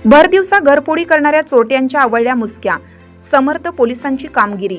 भर दिवसा घरपोडी करणाऱ्या चोरट्यांच्या आवळल्या मुसक्या समर्थ पोलिसांची कामगिरी.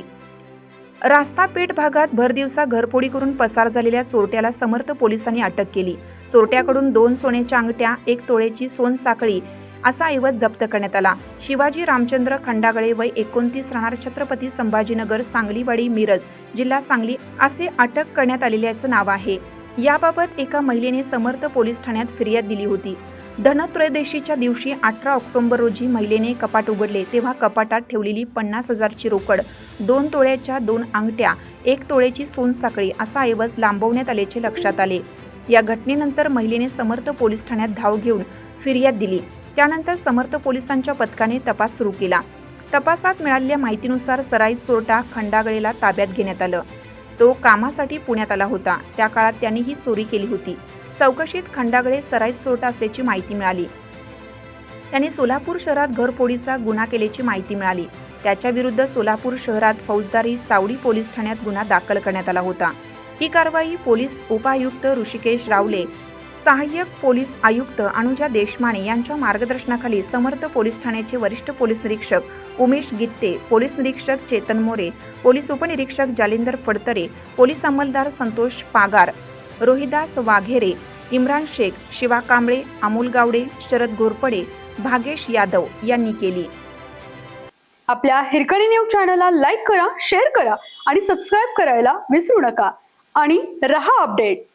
रास्ता पेठ भागात भर दिवसा घरपोडी करून पसार झालेल्या चोरट्याला समर्थ पोलिसांनी अटक केली. चोरट्याकडून दोन सोन्याच्या अंगठ्या एक तोळेची सोन साखळी असा ऐवज जप्त करण्यात आला. शिवाजी रामचंद्र खंडागळे वय एकोणतीस राहणार छत्रपती संभाजीनगर सांगलीवाडी मिरज जिल्हा सांगली असे अटक करण्यात आलेल्याचं नाव आहे. याबाबत एका महिलेने समर्थ पोलीस ठाण्यात फिर्याद दिली होती. धनत्रयोदशीच्या दिवशी अठरा ऑक्टोबर रोजी महिलेने कपाट उघडले तेव्हा कपाटात ठेवलेली पन्नास हजारची रोकड दोन तोळ्याच्या दोन अंगठ्या एक तोळ्याची सोनसाखळी असा ऐवज लांबवण्यात आल्याचे लक्षात आले. या घटनेनंतर महिलेने समर्थ पोलीस ठाण्यात धाव घेऊन फिर्याद दिली. त्यानंतर समर्थ पोलिसांच्या पथकाने तपास सुरू केला. तपासात मिळालेल्या माहितीनुसार सराई चोरटा खंडागळेला ताब्यात घेण्यात आलं. तो कामासाठी पुण्यात आला होता. त्या काळात त्यांनी ही चोरी केली होती. चौकशीत खंडागळे सराईत चोरटा असल्याची माहिती मिळाली. त्याने सोलापूर शहरात घरफोडीचा गुन्हा केल्याची माहिती मिळाली. त्याच्या विरुद्ध सोलापूर शहरात फौजदारी चावडी पोलीस ठाण्यात गुन्हा दाखल करण्यात आला होता. ही कारवाई पोलीस उपायुक्त ऋषिकेश रावले सहाय्यक पोलीस आयुक्त अनुजा देशमाने यांच्या मार्गदर्शनाखाली समर्थ पोलीस ठाण्याचे वरिष्ठ पोलीस निरीक्षक उमेश गित्ते पोलीस निरीक्षक चेतन मोरे पोलीस उपनिरीक्षक जालिंदर फडतरे पोलीस अंमलदार संतोष पागार रोहिदास वाघेरे इम्रान शेख शिवा कांबळे अमोल गावडे शरद घोरपडे भागेश यादव यांनी केली. आपल्या हिरकणी न्यूज चॅनलला लाईक करा शेअर करा आणि सबस्क्राईब करायला विसरू नका. आणि रहा अपडेट.